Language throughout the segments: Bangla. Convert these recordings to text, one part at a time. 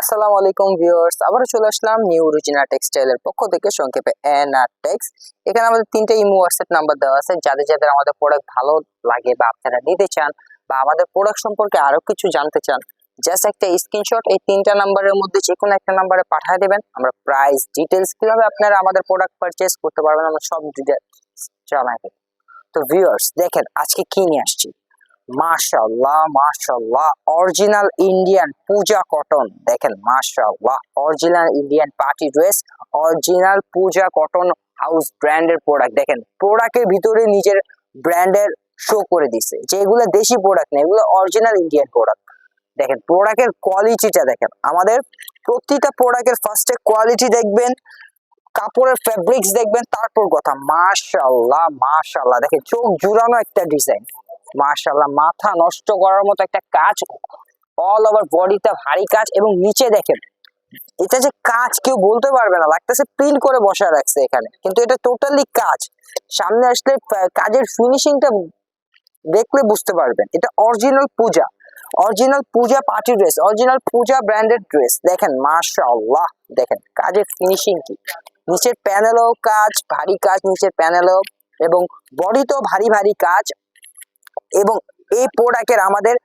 আসসালামু আলাইকুম ভিউয়ার্স, আবারও চলে আসলাম নিউ রুজিনা টেক্সটাইলের পক্ষ থেকে সংক্ষেপে এন আর টেক্স এখানে আমাদের তিনটে ইমো হোয়াটসঅ্যাপ নাম্বার দেওয়া আছে, যাদের যাদের আমাদের প্রোডাক্ট ভালো লাগে বা আপনারা নিতে চান বা আমাদের প্রোডাক্ট সম্পর্কে আরও কিছু জানতে চান জাস্ট একটা স্ক্রিনশট এই তিনটা নাম্বারের মধ্যে যে কোনো একটা নাম্বারে পাঠিয়ে দেবেন। আমরা প্রাইস ডিটেলস কীভাবে আপনারা আমাদের প্রোডাক্ট পারচেজ করতে পারবেন, আমরা সব ডিটেলস জানাই তো ভিউয়ার্স, দেখেন আজকে কি নিয়ে আসছি? মাশাল্লাহ মাশাল্লাহ অরিজিনাল ইন্ডিয়ান পূজা কটন। দেখেন মাশাল্লাহ original Indian party dress original Puja cotton house ব্র্যান্ডের প্রোডাক্ট দেখেন প্রোডাক্টের ভিতরে নিজের ব্র্যান্ডের শো করে দিছে। যে এগুলো দেশি প্রোডাক্ট না, এগুলো অরিজিনাল ইন্ডিয়ান প্রোডাক্ট দেখেন প্রোডাক্টের কোয়ালিটিটা দেখেন। আমাদের প্রতিটা প্রোডাক্টের ফার্স্টে কোয়ালিটি দেখবেন, কাপড়ের ফেব্রিক্স দেখবেন, তারপর কথা। মাশাল্লাহ মাশাল্লাহ দেখেন, চোখ জুড়ানো একটা ডিজাইন মাশাল্লাহ মাথা নষ্ট করার মতো একটা কাজ অল ওভার বডিটা ভারী কাজ এবং নিচে দেখেন, এটা যে কাজ কেউ বলতে পারবে না, লাগতেছে প্রিন্ট করে বসায় রাখছে এখানে, কিন্তু এটা টোটালি কাজ, সামনে আসলে কাজের ফিনিশিংটা দেখলে বুঝতে পারবেন, এটা original Puja original Puja party dress original Puja branded dress দেখেন মাশাআল্লাহ, দেখেন কাজের ফিনিশিং কি, নিচের প্যানেলও কাজ, ভারী কাজ, নিচের প্যানেলও এবং বডিতেও ভারী ভারী কাজ এবং এই প্রোডাক্টের আমাদের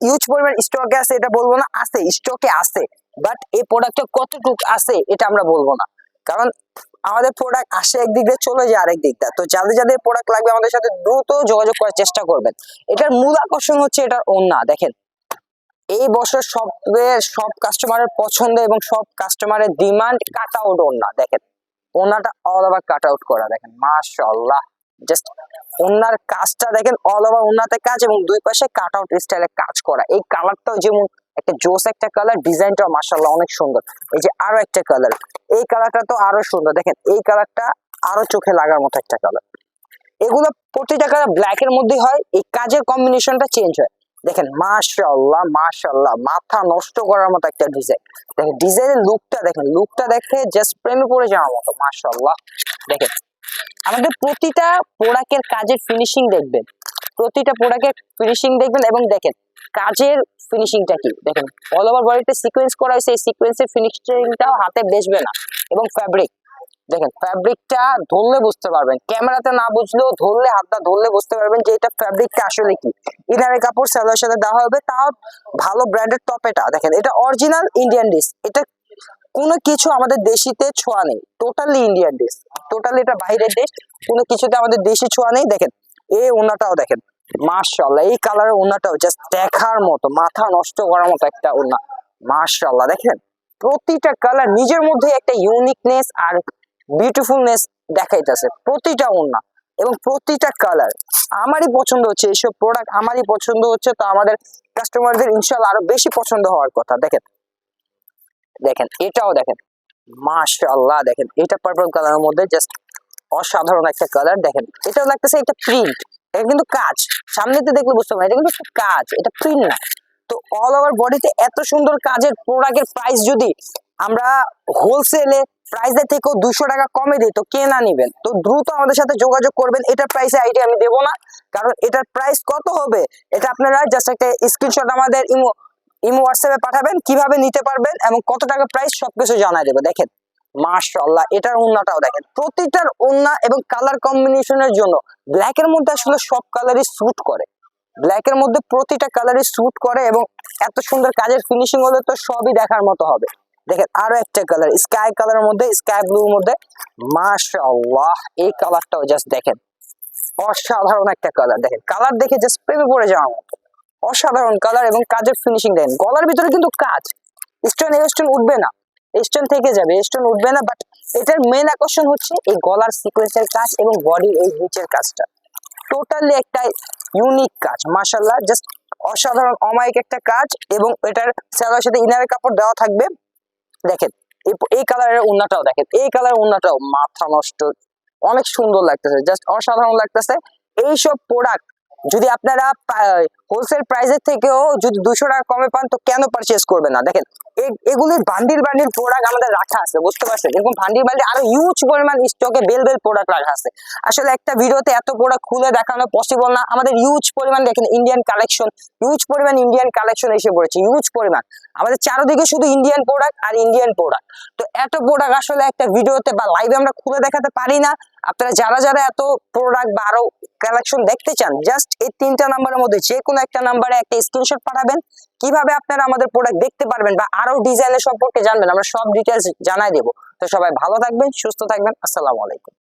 ইউজ পরিমাণ স্টকে আছে, এটা বলব না, আছে স্টকে আছে বাট এই প্রোডাক্টটা কতটুকু আছে, এটা আমরা বলব না। কারণ আমাদের প্রোডাক্ট আসে একদিক দিয়ে, চলে যায় আরেক দিক দিয়ে তো যাদের যাদের প্রোডাক্ট লাগবে, আমাদের সাথে দ্রুত যোগাযোগ করার চেষ্টা করবেন। এটার মূল আকর্ষণ হচ্ছে এটার ওন্না দেখেন। এই বছর সব সব কাস্টমারের পছন্দ এবং সব কাস্টমারের ডিমান্ড কাট আউট ওন্না দেখেন। ওনাটা অল ওভার কাট আউট করা, দেখেন, মাশাআল্লাহ। জাস্ট ওনার কাজটা দেখেন অল ওভার ওনাতে কাজ এবং দুই পাশে কাট আউট স্টাইলে কাজ করা। এই কালারটাও যেমন একটা জোস একটা কালার ডিজাইনটাও মাশাআল্লাহ অনেক সুন্দর। এই যে আরও একটা কালার এই কালারটা তো আরও সুন্দর। দেখেন, এই কালারটা আরও চোখে লাগার মতো একটা কালার এগুলো প্রতিটা কালার ব্ল্যাক এর মধ্যে হয়, এই কাজের কম্বিনেশনটা চেঞ্জ হয়। দেখেন, মাশাআল্লাহ মাশাআল্লাহ, মাথা নষ্ট করার মতো একটা ডিজাইন দেখেন ডিজাইনের লুকটা দেখেন লুকটা দেখে জাস্ট প্রেমে পড়ে যাওয়ার মতো, মাশাআল্লাহ। দেখেন আমাদের প্রতিটা প্রোডাক্টের কাজের ফিনিশিং দেখবেন। প্রতিটা প্রোডাক্টের ফিনিশিং দেখবেন এবং দেখেন, কাজের ফিনিশিংটা কি? দেখেন অল ওভার বডিতে সিকোয়েন্স করা হয়েছে, এই সিকোয়েন্সের ফিনিশিংটাও হাতে বেসবে না। এবং ফ্যাব্রিক দেখেন ফ্যাব্রিকটা ধরলে বুঝতে পারবেন। ক্যামেরাতে না বুঝলেও ধরলে, হাতটা ধরলে বুঝতে পারবেন যে এটা ফ্যাব্রিকটা আসলে কি। ইনারের কাপড় স্যালোর সাথে দেওয়া হবে, তাও ভালো ব্র্যান্ডের টপ এটা দেখেন, এটা অরিজিনাল ইন্ডিয়ান ডিস এটা কোনো কিছু আমাদের দেশিতে ছোঁয়া নেই। টোটালি ইন্ডিয়ান ডিশ টোটালি এটা বাইরের দেশ। কোনো কিছুতে আমাদের দেশি ছোঁয়া নেই। দেখেন, এই ওনাটাও দেখেন। মার্শাল্লাহ এই কালারের ওনাটাও জাস্ট দেখার মতো, মাথা নষ্ট করার মতো একটা ওনা মার্শাল্লাহ দেখেন? প্রতিটা কালার নিজের মধ্যে একটা ইউনিকনেস আর বিউটিফুলনেস দেখাইতেছে প্রতিটা ওনা এবং প্রতিটা কালার আমারই পছন্দ হচ্ছে এইসব প্রোডাক্ট আমারই পছন্দ হচ্ছে তো আমাদের কাস্টমারদের ইনশাল্লাহ আরও বেশি পছন্দ হওয়ার কথা। দেখেন দেখেন, এটাও দেখেন। মাশাআল্লাহ, দেখেন। এটা পার্পল কালারের মধ্যে জাস্ট অসাধারণ একটা কালার দেখেন। এটাও লাগতেছে একটা প্রিন্ট এটা কিন্তু কাজ সামনেতে দেখলে বুঝতে পারবেন, এটা কিন্তু কাজ এটা প্রিন্ট না। তো অল ওভার বডিতে এত সুন্দর কাজের প্রোডাক্টের প্রাইস যদি আমরা হোলসেলে প্রাইসের থেকেও দুশো টাকা কমে দিই, তো কে না নিবেন? তো দ্রুত আমাদের সাথে যোগাযোগ করবেন। এটার প্রাইসে আইডিয়া আমি দেবো না। কারণ এটার প্রাইস কত হবে? এটা আপনারা জাস্ট একটা স্ক্রিনশট আমাদের ইমো ইমো হোয়াটসঅ্যাপে পাঠাবেন, কীভাবে নিতে পারবেন এবং কত টাকা প্রাইস সবকিছু জানাই দেবো। দেখেন, মাশাআল্লাহ, এটার ওন্নাটাও দেখেন। প্রতিটার ওন্না এবং কালার কম্বিনেশনের জন্য ব্ল্যাক এর মধ্যে আসলে সব কালারই স্যুট করে। ব্ল্যাক এর মধ্যে প্রতিটা কালারই স্যুট করে এবং এত সুন্দর কাজের ফিনিশিং হলে তো সবই দেখার মতো হবে। দেখেন, আরও একটা কালার স্কাই কালারের মধ্যে স্কাই ব্লুর মধ্যে, মাশাআল্লাহ, এই কালারটাও জাস্ট দেখেন। অসাধারণ একটা কালার দেখেন কালার দেখে জাস্ট প্রেমে পড়ে যাওয়ার মতো। অসাধারণ কালার এবং কাজের ফিনিশিং দেন। গলার ভিতরে কিন্তু কাজ। স্টোন স্টোন উঠবে না। স্টোন থেকে যাবে স্টোন উঠবে না বাট এটার মেন আকর্ষণ হচ্ছে এই গলার সিকোয়েন্সের কাজ এবং বডির এই নিচের কাজটা। টোটালি একটা ইউনিক কাজ মাশাল্লাহ জাস্ট অসাধারণ, অমায়িক একটা কাজ এবং এটার স্যালোয়ার সাথে ইনারের কাপড় দেওয়া থাকবে। দেখেন, এই- কালারের উন্নাটাও দেখেন, এই কালারের উন্নাটাও মাথা নষ্ট। অনেক সুন্দর লাগতেছে জাস্ট অসাধারণ লাগতেছে। এইসব প্রোডাক্ট যদি আপনারা হোলসেল প্রাইসের থেকেও যদি দুশো টাকা কমে পান, তো কেন পারচেস করবেন না? দেখেন এগুলির বান্ডিল বান্ডিল প্রোডাক্ট আমাদের রাখা আছে, বুঝতে পারছেন? এরকম বান্ডিল বান্ডিল আরও হিউজ পরিমাণ স্টকে বেল বেল প্রোডাক্ট রাখা আছে। আসলে একটা ভিডিওতে এত প্রোডাক্ট খুলে দেখানো পসিবল না। আমাদের হিউজ পরিমাণ, দেখেন ইন্ডিয়ান কালেকশন হিউজ পরিমাণ ইন্ডিয়ান কালেকশন এসে পড়েছে হিউজ পরিমাণ। আমাদের চারদিকে শুধু ইন্ডিয়ান প্রোডাক্ট আর ইন্ডিয়ান প্রোডাক্ট তো এত প্রোডাক্ট আসলে একটা ভিডিওতে বা লাইভে আমরা খুলে দেখাতে পারি না। আপনারা যারা যারা এত প্রোডাক্ট বা আরও কালেকশন দেখতে চান জাস্ট এই তিনটা নাম্বারের মধ্যে যে কোনো একটা নাম্বারে একটা স্ক্রিনশট পাঠাবেন। কীভাবে আপনারা আমাদের প্রোডাক্ট দেখতে পারবেন বা আরও ডিজাইনের সম্পর্কে জানবেন, আমরা সব ডিটেলস জানাই দেবো। তো সবাই ভালো থাকবেন, সুস্থ থাকবেন, আসসালামু আলাইকুম।